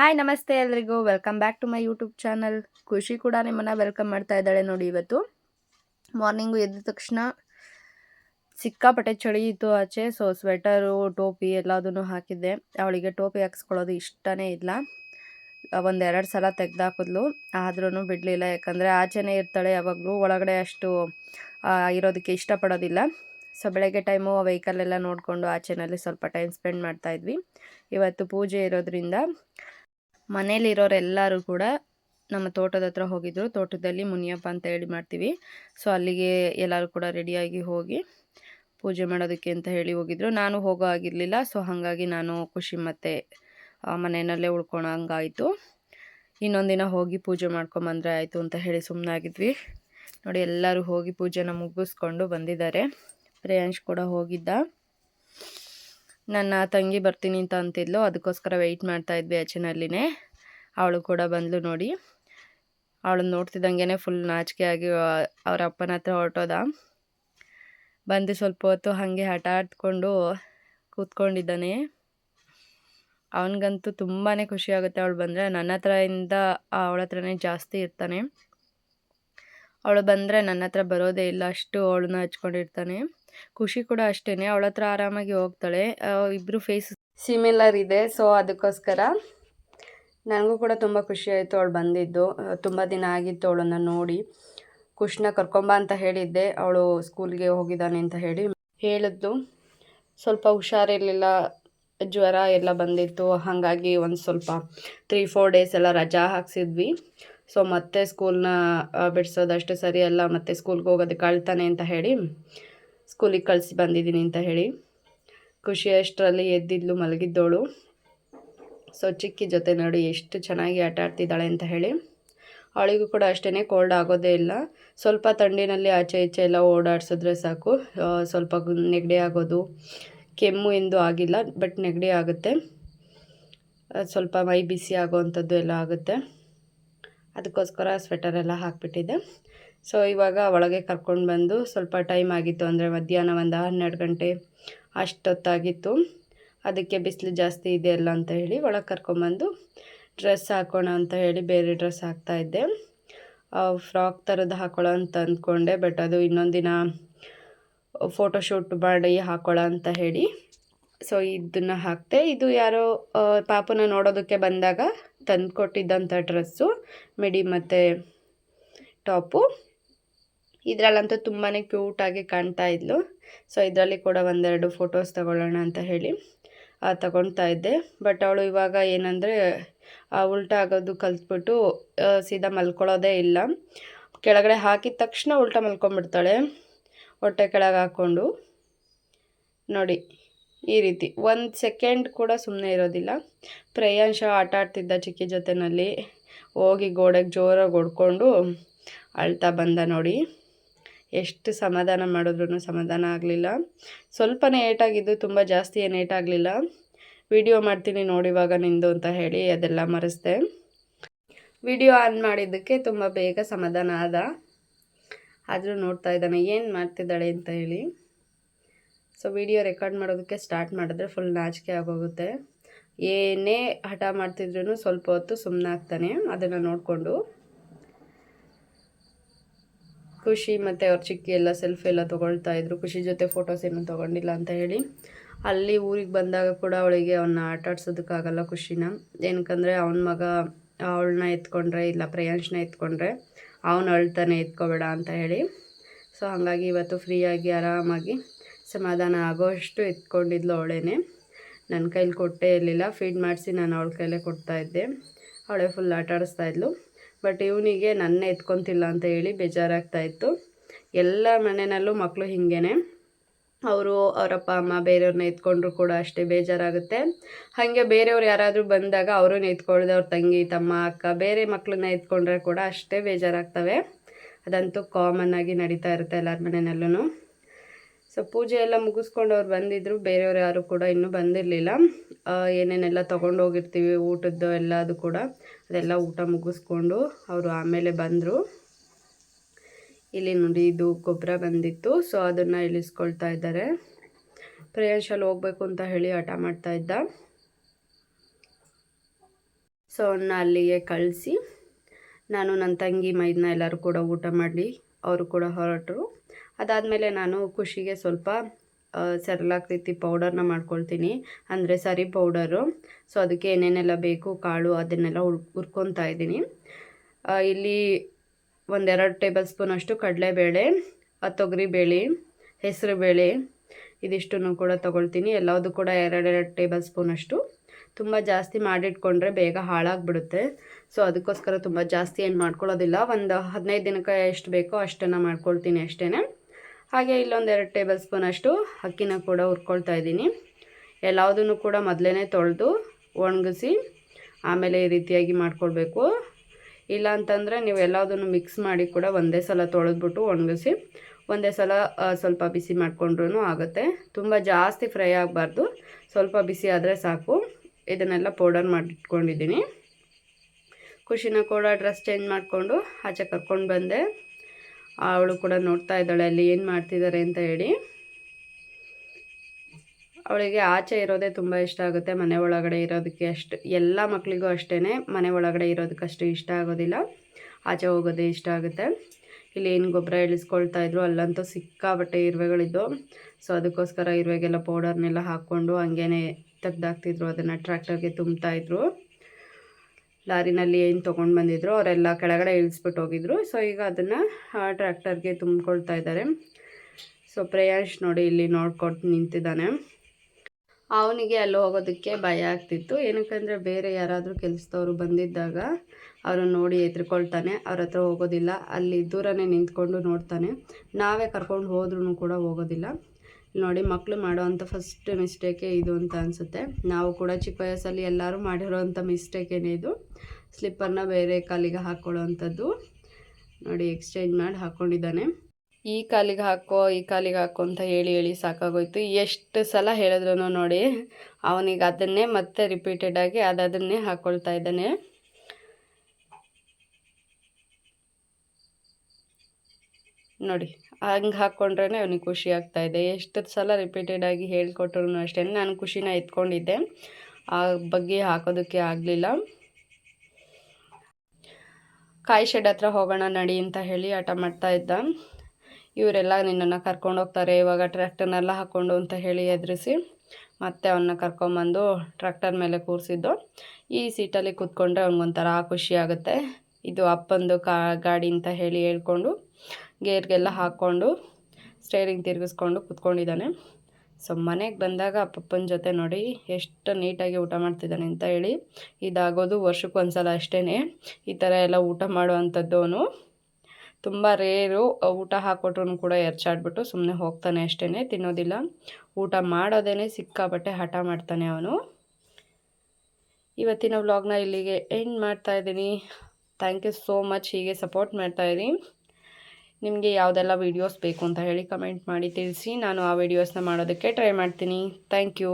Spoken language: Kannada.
ಹಾಯ್ ನಮಸ್ತೆ ಎಲ್ರಿಗೂ. Welcome back to my YouTube channel ಖುಷಿ ಕೂಡ ನಿಮ್ಮನ್ನು ವೆಲ್ಕಮ್ ಮಾಡ್ತಾ ಇದ್ದಾಳೆ ನೋಡಿ ಇವತ್ತು. ಮಾರ್ನಿಂಗು ಎದ್ದ ತಕ್ಷಣ ಸಿಕ್ಕಾಪಟ್ಟೆ ಚಳಿ ಇತ್ತು ಆಚೆ. ಸೊ ಸ್ವೆಟರು ಟೋಪಿ ಎಲ್ಲದನ್ನು ಹಾಕಿದ್ದೆ. ಅವಳಿಗೆ ಟೋಪಿ ಹಾಕ್ಸ್ಕೊಳ್ಳೋದು ಇಷ್ಟನೇ ಇಲ್ಲ. ಒಂದೆರಡು ಸಲ ತೆಗೆದಾಕಿದ್ಲು. ಆದ್ರೂ ಬಿಡಲಿಲ್ಲ. ಯಾಕಂದರೆ ಆಚೆನೇ ಇರ್ತಾಳೆ. ಯಾವಾಗಲೂ ಒಳಗಡೆ ಅಷ್ಟು ಇರೋದಕ್ಕೆ ಇಷ್ಟಪಡೋದಿಲ್ಲ. ಸೊ ಬೆಳಗ್ಗೆ ಟೈಮು ವೆಹಿಕಲ್ ನೋಡಿಕೊಂಡು ಆಚೆನಲ್ಲಿ ಸ್ವಲ್ಪ ಟೈಮ್ ಸ್ಪೆಂಡ್ ಮಾಡ್ತಾಯಿದ್ವಿ ಇವತ್ತು ಪೂಜೆ ಇರೋದ್ರಿಂದ. ಮನೇಲಿರೋರೆಲ್ಲರೂ ಕೂಡ ನಮ್ಮ ತೋಟದ ಹತ್ರ ಹೋಗಿದ್ರು. ತೋಟದಲ್ಲಿ ಮುನಿಯಪ್ಪ ಅಂತ ಹೇಳಿ ಮಾಡ್ತೀವಿ. ಸೊ ಅಲ್ಲಿಗೆ ಎಲ್ಲರೂ ಕೂಡ ರೆಡಿಯಾಗಿ ಹೋಗಿ ಪೂಜೆ ಮಾಡೋದಕ್ಕೆ ಅಂತ ಹೇಳಿ ಹೋಗಿದ್ರು. ನಾನು ಹೋಗೋ ಆಗಿರಲಿಲ್ಲ ಸೊ ಹಾಗಾಗಿ ನಾನು ಖುಷಿ ಮತ್ತು ಮನೆಯಲ್ಲೇ ಉಳ್ಕೊಳಂಗಾಯಿತು ಇನ್ನೊಂದಿನ ಹೋಗಿ ಪೂಜೆ ಮಾಡ್ಕೊಂಬಂದ್ರೆ ಆಯಿತು ಅಂತ ಹೇಳಿ ಸುಮ್ಮನಾಗಿದ್ವಿ ನೋಡಿ, ಎಲ್ಲರೂ ಹೋಗಿ ಪೂಜೆನ ಮುಗಿಸ್ಕೊಂಡು ಬಂದಿದ್ದಾರೆ. ಪ್ರೇಯಾಂಶ್ ಕೂಡ ಹೋಗಿದ್ದ. ನನ್ನ ತಂಗಿ ಬರ್ತೀನಿ ಅಂತ ಅಂತಿದ್ಲು. ಅದಕ್ಕೋಸ್ಕರ ವೆಯ್ಟ್ ಮಾಡ್ತಾ ಇದ್ವಿ ಆಚೆನಲ್ಲಿನೇ. ಅವಳು ಕೂಡ ಬಂದಳು ನೋಡಿ. ಅವಳನ್ನ ನೋಡ್ತಿದ್ದಂಗೆ ಫುಲ್ ನಾಚಿಕೆ ಆಗಿ ಅವ್ರ ಅಪ್ಪನ ಹತ್ರ ಹೊರಟೋದ. ಬಂದು ಸ್ವಲ್ಪ ಹೊತ್ತು ಹಾಗೆ ಹಠ ಆಡ್ಕೊಂಡು ಕೂತ್ಕೊಂಡಿದ್ದಾನೆ. ಅವನಿಗಂತೂ ತುಂಬಾ ಖುಷಿ ಆಗುತ್ತೆ ಅವಳು ಬಂದರೆ. ನನ್ನ ಹತ್ರದಿಂದ ಅವಳ ಹತ್ರನೇ ಜಾಸ್ತಿ ಇರ್ತಾನೆ. ಅವಳು ಬಂದರೆ ನನ್ನ ಹತ್ರ ಬರೋದೇ ಇಲ್ಲ, ಅಷ್ಟು ಅವಳನ್ನ ಹಚ್ಕೊಂಡಿರ್ತಾನೆ. ಖುಷಿ ಕೂಡ ಅಷ್ಟೇ ಅವಳ ಹತ್ರ ಆರಾಮಾಗಿ ಹೋಗ್ತಾಳೆ. ಇಬ್ಬರು ಫೇಸ್ ಸಿಮಿಲರ್ ಇದೆ. ಸೊ ಅದಕ್ಕೋಸ್ಕರ ನನಗೂ ಕೂಡ ತುಂಬ ಖುಷಿ ಆಯಿತು ಅವಳು ಬಂದಿದ್ದು. ತುಂಬ ದಿನ ಆಗಿತ್ತು ಅವಳನ್ನು ನೋಡಿ. ಖುಷ್ನ ಕರ್ಕೊಂಬ ಅಂತ ಹೇಳಿದ್ದೆ. ಅವಳು ಸ್ಕೂಲ್ಗೆ ಹೋಗಿದ್ದಾನೆ ಅಂತ ಹೇಳಿ ಹೇಳಿದ್ದು. ಸ್ವಲ್ಪ ಹುಷಾರಿರಲಿಲ್ಲ. ಜ್ವರ ಎಲ್ಲ ಬಂದಿತ್ತು. ಹಾಗಾಗಿ ಒಂದು ಸ್ವಲ್ಪ ತ್ರೀ ಫೋರ್ ಡೇಸ್ ಎಲ್ಲ ರಜಾ ಹಾಕ್ಸಿದ್ವಿ. ಸೊ ಮತ್ತೆ ಸ್ಕೂಲ್ನ ಬಿಡಿಸೋದಷ್ಟು ಸರಿಯಲ್ಲ ಮತ್ತೆ ಸ್ಕೂಲ್ಗೆ ಹೋಗೋದಕ್ಕೆ ಕಳ್ತಾನೆ ಅಂತ ಹೇಳಿ ಸ್ಕೂಲಿಗೆ ಕಳಿಸಿ ಬಂದಿದ್ದೀನಿ ಅಂತ ಹೇಳಿ ಖುಷಿ ಅಷ್ಟರಲ್ಲಿ ಎದ್ದಿದ್ಲು ಮಲಗಿದ್ದವಳು ಸೊ ಚಿಕ್ಕಿ ಜೊತೆ ನೋಡಿ ಎಷ್ಟು ಚೆನ್ನಾಗಿ ಆಟ ಆಡ್ತಿದ್ದಾಳೆ ಅಂತ ಹೇಳಿ. ಅವಳಿಗೂ ಕೂಡ ಅಷ್ಟೇ ಕೋಲ್ಡ್ ಆಗೋದೇ ಇಲ್ಲ. ಸ್ವಲ್ಪ ಥಂಡಿನಲ್ಲಿ ಆಚೆ ಈಚೆ ಎಲ್ಲ ಓಡಾಡಿಸಿದ್ರೆ ಸಾಕು. ಸ್ವಲ್ಪ ನೆಗಡಿ ಆಗೋದು. ಕೆಮ್ಮು ಎಂದು ಆಗಿಲ್ಲ ಬಟ್ ನೆಗಡಿ ಆಗುತ್ತೆ. ಸ್ವಲ್ಪ ಮೈ ಬಿಸಿ ಆಗೋವಂಥದ್ದು ಎಲ್ಲ ಆಗುತ್ತೆ. ಅದಕ್ಕೋಸ್ಕರ ಸ್ವೆಟರ್ ಎಲ್ಲ ಹಾಕ್ಬಿಟ್ಟಿದ್ದೆ. ಸೊ ಇವಾಗ ಒಳಗೆ ಕರ್ಕೊಂಡು ಬಂದು ಸ್ವಲ್ಪ ಟೈಮ್ ಆಗಿತ್ತು ಅಂದರೆ ಮಧ್ಯಾಹ್ನ ಒಂದು ಹನ್ನೆರಡು ಗಂಟೆ ಅಷ್ಟೊತ್ತಾಗಿತ್ತು. ಅದಕ್ಕೆ ಬಿಸಿಲು ಜಾಸ್ತಿ ಇದೆ ಅಲ್ಲ ಅಂತ ಹೇಳಿ ಒಳಗೆ ಕರ್ಕೊಂಬಂದು ಡ್ರೆಸ್ ಹಾಕೋಣ ಅಂತ ಹೇಳಿ ಬೇರೆ ಡ್ರೆಸ್ ಹಾಕ್ತಾಯಿದ್ದೆ ಫ್ರಾಕ್ ಥರದ್ದು ಹಾಕೊಳ್ಳೋ ಅಂತ ಅಂದ್ಕೊಂಡೆ, ಬಟ್ ಅದು ಇನ್ನೊಂದಿನ ದಿನ ಫೋಟೋಶೂಟ್ ಮಾಡಿ ಹಾಕೊಳ್ಳೋ ಅಂತ ಹೇಳಿ. ಸೊ ಇದನ್ನು ಹಾಕ್ತೆ ಇದು ಯಾರೋ ಪಾಪನ ನೋಡೋದಕ್ಕೆ ಬಂದಾಗ ತಂದು ಕೊಟ್ಟಿದ್ದಂಥ ಡ್ರೆಸ್ಸು, ಮಿಡಿ ಮತ್ತು ಟಾಪು. ಇದರಲ್ಲಂತೂ ತುಂಬಾ ಕ್ಯೂಟಾಗಿ ಕಾಣ್ತಾ ಇದ್ಲು. ಸೊ ಇದರಲ್ಲಿ ಕೂಡ ಒಂದೆರಡು ಫೋಟೋಸ್ ತಗೊಳ್ಳೋಣ ಅಂತ ಹೇಳಿ. ತಗೊಳ್ತಾ ಇದ್ದೆ. ಬಟ್ ಅವಳು ಇವಾಗ ಏನಂದರೆ ಉಲ್ಟಾ ಆಗೋದು ಕಲ್ತ್ಬಿಟ್ಟು ಸೀದಾ ಮಲ್ಕೊಳ್ಳೋದೇ ಇಲ್ಲ. ಕೆಳಗಡೆ ಹಾಕಿದ ತಕ್ಷಣ ಉಲ್ಟಾ ಮಲ್ಕೊಂಬಿಡ್ತಾಳೆ ಹೊಟ್ಟೆ ಕೆಳಗೆ ಹಾಕ್ಕೊಂಡು. ನೋಡಿ, ಈ ರೀತಿ. ಒಂದು ಸೆಕೆಂಡ್ ಕೂಡ ಸುಮ್ಮನೆ ಇರೋದಿಲ್ಲ. ಪ್ರೇಯಾಂಶ ಆಟ ಆಡ್ತಿದ್ದ ಚಿಕ್ಕಿ ಜೊತೆನಲ್ಲಿ. ಹೋಗಿ ಗೋಡೆಗೆ ಜೋರಾಗಿ ಹೊಡ್ಕೊಂಡು ಅಳ್ತಾ ಬಂದ ನೋಡಿ. ಎಷ್ಟು ಸಮಾಧಾನ ಮಾಡಿದ್ರೂ ಸಮಾಧಾನ ಆಗಲಿಲ್ಲ. ಸ್ವಲ್ಪನೇ ಏಟಾಗಿದ್ದು ತುಂಬ ಜಾಸ್ತಿ ಏನು ಏಟಾಗಲಿಲ್ಲ. ವಿಡಿಯೋ ಮಾಡ್ತೀನಿ ನೋಡಿವಾಗ ನಿಂದು ಅಂತ ಹೇಳಿ ಅದೆಲ್ಲ ಮರೆಸ್ದೆ. ವಿಡಿಯೋ ಆನ್ ಮಾಡಿದ್ದಕ್ಕೆ ತುಂಬ ಬೇಗ ಸಮಾಧಾನ ಆದ. ಆದರೂ ನೋಡ್ತಾ ಇದ್ದಾನೆ, ಏನು ಮಾಡ್ತಿದ್ದಾಳೆ ಅಂತ ಹೇಳಿ. ಸೊ, ವಿಡಿಯೋ ರೆಕಾರ್ಡ್ ಮಾಡೋದಕ್ಕೆ ಸ್ಟಾರ್ಟ್ ಮಾಡಿದ್ರೆ ಫುಲ್ ನಾಚಿಕೆ ಆಗೋಗುತ್ತೆ. ಏನೇ ಹಠ ಮಾಡ್ತಿದ್ರು ಸ್ವಲ್ಪ ಹೊತ್ತು ಸುಮ್ಮನೆ ಆಗ್ತಾನೆ ಅದನ್ನು ನೋಡಿಕೊಂಡು. ಖುಷಿ ಮತ್ತು ಅವ್ರ ಚಿಕ್ಕಿ ಎಲ್ಲ ಸೆಲ್ಫಿ ಎಲ್ಲ ತೊಗೊಳ್ತಾ ಇದ್ರು. ಖುಷಿ ಜೊತೆ ಫೋಟೋಸ್ ಏನೂ ತೊಗೊಂಡಿಲ್ಲ ಅಂತ ಹೇಳಿ. ಅಲ್ಲಿ ಊರಿಗೆ ಬಂದಾಗ ಕೂಡ ಅವಳಿಗೆ ಅವನ್ನ ಆಟ ಆಡ್ಸೋದಕ್ಕಾಗಲ್ಲ ಖುಷಿನ. ಏನಕ್ಕಂದರೆ ಅವನ ಮಗ ಅವಳನ್ನ ಎತ್ಕೊಂಡ್ರೆ ಇಲ್ಲ ಪ್ರಯಾಂಶನ ಎತ್ಕೊಂಡ್ರೆ ಅವನು ಅಳ್ತಾನೆ ಎತ್ಕೋಬೇಡ ಅಂತ ಹೇಳಿ. ಸೊ ಹಾಗಾಗಿ ಇವತ್ತು ಫ್ರೀಯಾಗಿ ಆರಾಮಾಗಿ ಸಮಾಧಾನ ಆಗೋಷ್ಟು ಎತ್ಕೊಂಡಿದ್ಲು ಅವಳೇನೆ. ನನ್ನ ಕೈಲಿ ಕೊಟ್ಟೇ ಇರಲಿಲ್ಲ. ಫೀಡ್ ಮಾಡಿಸಿ ನಾನು ಅವಳ ಕೈಲೇ ಕೊಡ್ತಾ ಇದ್ದೆ. ಅವಳೇ ಫುಲ್ ಆಟ ಆಡಿಸ್ತಾ ಬಟ್ ಇವನಿಗೆ ನನ್ನ ಎತ್ಕೊತಿಲ್ಲ ಅಂತ ಹೇಳಿ ಬೇಜಾರಾಗ್ತಾ ಇತ್ತು. ಎಲ್ಲ ಮನೆಯಲ್ಲೂ ಮಕ್ಕಳು ಹೀಗೇನೆ. ಅವರು ಅವರಪ್ಪ, ಅಮ್ಮ ಬೇರೆಯವ್ರನ್ನ ಎತ್ಕೊಂಡ್ರು ಕೂಡ ಅಷ್ಟೇ ಬೇಜಾರಾಗುತ್ತೆ. ಹಾಗೆ ಬೇರೆಯವ್ರು ಯಾರಾದರೂ ಬಂದಾಗ ಅವ್ರನ್ನ ಎತ್ಕೊಳ್ದೆ ಅವ್ರ ತಂಗಿ, ತಮ್ಮ ಅಕ್ಕ, ಬೇರೆ ಮಕ್ಕಳನ್ನ ಎತ್ಕೊಂಡ್ರೆ ಕೂಡ ಅಷ್ಟೇ ಬೇಜಾರಾಗ್ತವೆ. ಅದಂತೂ ಕಾಮನ್ ಆಗಿ ನಡೀತಾ ಇರುತ್ತೆ ಎಲ್ಲರ ಮನೆಯಲ್ಲೂ ಸೊ ಪೂಜೆ ಎಲ್ಲ ಮುಗಿಸ್ಕೊಂಡು ಅವ್ರು ಬಂದಿದ್ರು. ಬೇರೆಯವ್ರು ಯಾರು ಕೂಡ ಇನ್ನೂ ಬಂದಿರಲಿಲ್ಲ. ಏನೇನೆಲ್ಲ ತೊಗೊಂಡು ಹೋಗಿರ್ತೀವಿ ಊಟದ್ದು ಎಲ್ಲದು ಕೂಡ. ಅದೆಲ್ಲ ಊಟ ಮುಗಿಸ್ಕೊಂಡು ಅವರು ಆಮೇಲೆ ಬಂದರು. ಇಲ್ಲಿ ನೋಡಿ ಇದು ಗೊಬ್ಬರ ಬಂದಿತ್ತು. ಸೊ ಅದನ್ನು ಇಳಿಸ್ಕೊಳ್ತಾ ಇದ್ದಾರೆ. ಪ್ರೇಯರ್ಶಲ್ಲಿ ಹೋಗಬೇಕು ಅಂತ ಹೇಳಿ ಹಠ ಮಾಡ್ತಾ ಇದ್ದ. ಸೊ ಅವನ್ನ ಅಲ್ಲಿಗೆ ಕಳಿಸಿ. ನಾನು ನನ್ನ ತಂಗಿ ಮೈದನ್ನ ಎಲ್ಲರೂ ಕೂಡ ಊಟ ಮಾಡಿ ಅವರು ಕೂಡ ಹೊರಟರು. ಅದಾದಮೇಲೆ ನಾನು ಖುಷಿಗೆ ಸ್ವಲ್ಪ ಸೆರ್ಲಾಕ್ ರೀತಿ ಪೌಡರ್ನ ಮಾಡ್ಕೊಳ್ತೀನಿ. ಅಂದರೆ ಸರಿ ಪೌಡರು ಸೊ ಅದಕ್ಕೆ ಏನೇನೆಲ್ಲ ಬೇಕು, ಕಾಳು ಅದನ್ನೆಲ್ಲ ಉರ್ ಹುರ್ಕೊತಾ ಇದ್ದೀನಿ. ಇಲ್ಲಿ ಒಂದೆರಡು ಟೇಬಲ್ ಸ್ಪೂನ್ ಅಷ್ಟು ಕಡಲೆಬೇಳೆ ತೊಗರಿಬೇಳೆ ಹೆಸರುಬೇಳೆ ಇದಿಷ್ಟನ್ನು ಕೂಡ ತೊಗೊಳ್ತೀನಿ. ಎಲ್ಲವುದು ಕೂಡ ಎರಡೆರಡು ಟೇಬಲ್ ಸ್ಪೂನ್ ಅಷ್ಟು. ತುಂಬ ಜಾಸ್ತಿ ಮಾಡಿಟ್ಕೊಂಡ್ರೆ ಬೇಗ ಹಾಳಾಗಿಬಿಡುತ್ತೆ. ಸೊ ಅದಕ್ಕೋಸ್ಕರ ತುಂಬ ಜಾಸ್ತಿ ಏನು ಮಾಡ್ಕೊಳ್ಳೋದಿಲ್ಲ. ಒಂದು ಹದಿನೈದು ದಿನಕ್ಕೆ ಎಷ್ಟು ಬೇಕೋ ಅಷ್ಟನ್ನು ಮಾಡ್ಕೊಳ್ತೀನಿ ಅಷ್ಟೇ ಹಾಗೆ ಇಲ್ಲೊಂದು ಎರಡು ಟೇಬಲ್ ಸ್ಪೂನ್ ಅಷ್ಟು ಅಕ್ಕಿನ ಕೂಡ ಹುರ್ಕೊಳ್ತಾ ಇದ್ದೀನಿ. ಎಲ್ಲದನ್ನು ಕೂಡ ಮೊದಲೇ ತೊಳೆದು ಒಣಗಿಸಿ ಆಮೇಲೆ ಈ ರೀತಿಯಾಗಿ ಮಾಡ್ಕೊಳ್ಬೇಕು. ಇಲ್ಲ ಅಂತಂದರೆ ನೀವು ಎಲ್ಲದನ್ನು ಮಿಕ್ಸ್ ಮಾಡಿ ಕೂಡ ಒಂದೇ ಸಲ ತೊಳೆದ್ಬಿಟ್ಟು ಒಣಗಿಸಿ ಒಂದೇ ಸಲ ಸ್ವಲ್ಪ ಬಿಸಿ ಮಾಡಿಕೊಂಡ್ರೂ ಆಗುತ್ತೆ. ತುಂಬ ಜಾಸ್ತಿ ಫ್ರೈ ಆಗಬಾರ್ದು. ಸ್ವಲ್ಪ ಬಿಸಿ ಆದರೆ ಸಾಕು. ಇದನ್ನೆಲ್ಲ ಪೌಡರ್ ಮಾಡಿಟ್ಕೊಂಡಿದ್ದೀನಿ. ಖುಷಿನ ಕೂಡ ಡ್ರೆಸ್ ಚೇಂಜ್ ಮಾಡಿಕೊಂಡು ಆಚೆ ಕರ್ಕೊಂಡು ಬಂದೆ. ಅವಳು ಕೂಡ ನೋಡ್ತಾ ಇದ್ದಾಳೆ ಅಲ್ಲಿ ಏನು ಮಾಡ್ತಿದ್ದಾರೆ ಅಂತ ಹೇಳಿ. ಅವಳಿಗೆ ಆಚೆ ಇರೋದೇ ತುಂಬ ಇಷ್ಟ ಆಗುತ್ತೆ, ಮನೆ ಒಳಗಡೆ ಇರೋದಕ್ಕೆ ಅಷ್ಟು, ಎಲ್ಲ ಮಕ್ಕಳಿಗೂ ಅಷ್ಟೇ ಮನೆ ಒಳಗಡೆ ಇರೋದಕ್ಕಷ್ಟು ಇಷ್ಟ ಆಗೋದಿಲ್ಲ. ಆಚೆ ಹೋಗೋದೇ ಇಷ್ಟ ಆಗುತ್ತೆ. ಇಲ್ಲಿ ಏನು ಗೊಬ್ಬರ ಇಳಿಸ್ಕೊಳ್ತಾ ಇದ್ರು, ಅಲ್ಲಂತೂ ಸಿಕ್ಕಾಬಟ್ಟೆ ಇರುವೆಗಳಿದ್ದು ಸೊ ಅದಕ್ಕೋಸ್ಕರ ಇರುವೆಗೆಲ್ಲ ಪೌಡರ್ನೆಲ್ಲ ಹಾಕ್ಕೊಂಡು ಹಂಗೇ ತೆಗ್ದಾಕ್ತಿದ್ರು, ಅದನ್ನು ಟ್ರ್ಯಾಕ್ಟರ್ಗೆ ತುಂಬ್ತಾಯಿದ್ರು ಲಾರಿನಲ್ಲಿ ಏನು ತೊಗೊಂಡು ಬಂದಿದ್ರು, ಅವರೆಲ್ಲ ಕೆಳಗಡೆ ಇಳಿಸ್ಬಿಟ್ಟು ಹೋಗಿದ್ರು. ಸೊ ಈಗ ಅದನ್ನು ಟ್ರ್ಯಾಕ್ಟರ್ಗೆ ತುಂಬಿಕೊಳ್ತಾ ಇದ್ದಾರೆ ಸೊ ಪ್ರೇಯಾಂಶ್ ನೋಡಿ ಇಲ್ಲಿ ನೋಡ್ಕೊಟ್ಟು ನಿಂತಿದ್ದಾನೆ. ಅವನಿಗೆ ಅಲ್ಲಿ ಹೋಗೋದಕ್ಕೆ ಭಯ ಆಗ್ತಿತ್ತು. ಏನಕ್ಕಂದರೆ ಬೇರೆ ಯಾರಾದರೂ ಕೆಲಸದವರು ಬಂದಿದ್ದಾಗ ಅವರು ನೋಡಿ ಎತ್ಕೊಳ್ತಾನೆ ಅವ್ರ ಹತ್ರ ಹೋಗೋದಿಲ್ಲ. ಅಲ್ಲಿ ದೂರನೇ ನಿಂತ್ಕೊಂಡು ನೋಡ್ತಾನೆ. ನಾವೇ ಕರ್ಕೊಂಡು ಹೋದ್ರೂ ಕೂಡ ಹೋಗೋದಿಲ್ಲ. ನೋಡಿ ಮಕ್ಕಳು ಮಾಡೋವಂಥ ಫಸ್ಟ್ ಮಿಸ್ಟೇಕೇ ಇದು ಅಂತ ಅನಿಸುತ್ತೆ. ನಾವು ಕೂಡ ಚಿಕ್ಕ ವಯಸ್ಸಲ್ಲಿ ಎಲ್ಲರೂ ಮಾಡಿರೋವಂಥ ಮಿಸ್ಟೇಕೇನೇ ಇದು. ಸ್ಲಿಪ್ಪರ್ನ ಬೇರೆ ಕಾಲಿಗೆ ಹಾಕ್ಕೊಳ್ಳೋ ಅಂಥದ್ದು ನೋಡಿ, ಎಕ್ಸ್ಚೇಂಜ್ ಮಾಡಿ ಹಾಕ್ಕೊಂಡಿದ್ದಾನೆ ಈ ಕಾಲಿಗೆ ಹಾಕೋ, ಈ ಕಾಲಿಗೆ ಹಾಕೋ ಅಂತ ಹೇಳಿ ಹೇಳಿ ಸಾಕಾಗೋಯ್ತು. ಎಷ್ಟು ಸಲ ಹೇಳಿದ್ರು ನೋಡಿ, ಅವನಿಗೆ ಅದನ್ನೇ ಮತ್ತೆ ರಿಪೀಟೆಡಾಗಿ ಅದನ್ನೇ ಹಾಕ್ಕೊಳ್ತಾ ಇದ್ದಾನೆ. ನೋಡಿ, ಹಂಗೆ ಹಾಕ್ಕೊಂಡ್ರೇ ಅವನಿಗೆ ಖುಷಿ ಆಗ್ತಾ ಇದೆ. ಎಷ್ಟು ಸಲ ರಿಪೀಟೆಡಾಗಿ ಹೇಳಿಕೊಟ್ರು ಅಷ್ಟೇ. ನಾನು ಖುಷಿನ ಎತ್ಕೊಂಡಿದ್ದೆ. ಆ ಬಗ್ಗೆ ಹಾಕೋದಕ್ಕೆ ಆಗಲಿಲ್ಲ. ಕಾಯಿ ಶೆಡ್ ಹತ್ರ ಹೋಗೋಣ ನಡಿ ಅಂತ ಹೇಳಿ ಆಟ ಮಾಡ್ತಾ ಇದ್ದ. ಇವರೆಲ್ಲ ನಿನ್ನನ್ನು ಕರ್ಕೊಂಡು ಹೋಗ್ತಾರೆ, ಇವಾಗ ಟ್ರ್ಯಾಕ್ಟರ್ನೆಲ್ಲ ಹಾಕ್ಕೊಂಡು ಅಂತ ಹೇಳಿ ಎದುರಿಸಿ ಮತ್ತೆ ಅವನ್ನ ಕರ್ಕೊಂಬಂದು ಟ್ರ್ಯಾಕ್ಟರ್ ಮೇಲೆ ಕೂರಿಸಿದ್ದು. ಈ ಸೀಟಲ್ಲಿ ಕೂತ್ಕೊಂಡ್ರೆ ಅವ್ನಿಗೊಂಥರ ಖುಷಿ ಆಗುತ್ತೆ. ಇದು ಅಪ್ಪಂದು ಕಾ, ಗಾಡಿ ಅಂತ ಹೇಳಿ ಹೇಳ್ಕೊಂಡು ಗೇರ್ಗೆಲ್ಲ ಹಾಕ್ಕೊಂಡು ಸ್ಟೇರಿಂಗ್ ತಿರುಗಿಸ್ಕೊಂಡು ಕುತ್ಕೊಂಡಿದ್ದಾನೆ. ಸೊ ಮನೆಗೆ ಬಂದಾಗ ಅಪ್ಪಪ್ಪನ ಜೊತೆ ನೋಡಿ ಎಷ್ಟು ನೀಟಾಗಿ ಊಟ ಮಾಡ್ತಿದ್ದಾನೆ ಅಂತ ಹೇಳಿ ಇದಾಗೋದು ವರ್ಷಕ್ಕೆ ಸಲ ಅಷ್ಟೇ ಈ ಥರ ಎಲ್ಲ ಊಟ ಮಾಡುವಂಥದ್ದು ಅವನು ತುಂಬ ರೇರು ಊಟ ಹಾಕ್ಕೊಟ್ರು ಕೂಡ ಎರ್ಚಾಡ್ಬಿಟ್ಟು ಸುಮ್ಮನೆ ಹೋಗ್ತಾನೆ ಅಷ್ಟೇ ತಿನ್ನೋದಿಲ್ಲ. ಊಟ ಮಾಡೋದೇ ಸಿಕ್ಕಾಪಟ್ಟೆ ಹಠ ಮಾಡ್ತಾನೆ ಅವನು. ಇವತ್ತಿನ ವ್ಲಾಗ್ನ ಇಲ್ಲಿಗೆ ಎಂಡ್ ಮಾಡ್ತಾ ಇದ್ದೀನಿ. ಥ್ಯಾಂಕ್ ಯು ಸೋ ಮಚ್ ಹೀಗೆ ಸಪೋರ್ಟ್ ಮಾಡ್ತಾಯಿರಿ ನಿಮಗೆ ಯಾವುದೆಲ್ಲ ವೀಡಿಯೋಸ್ ಬೇಕು ಅಂತ ಹೇಳಿ ಕಮೆಂಟ್ ಮಾಡಿ ತಿಳಿಸಿ. ನಾನು ಆ ವೀಡಿಯೋಸ್ನ ಮಾಡೋದಕ್ಕೆ ಟ್ರೈ ಮಾಡ್ತೀನಿ. Thank you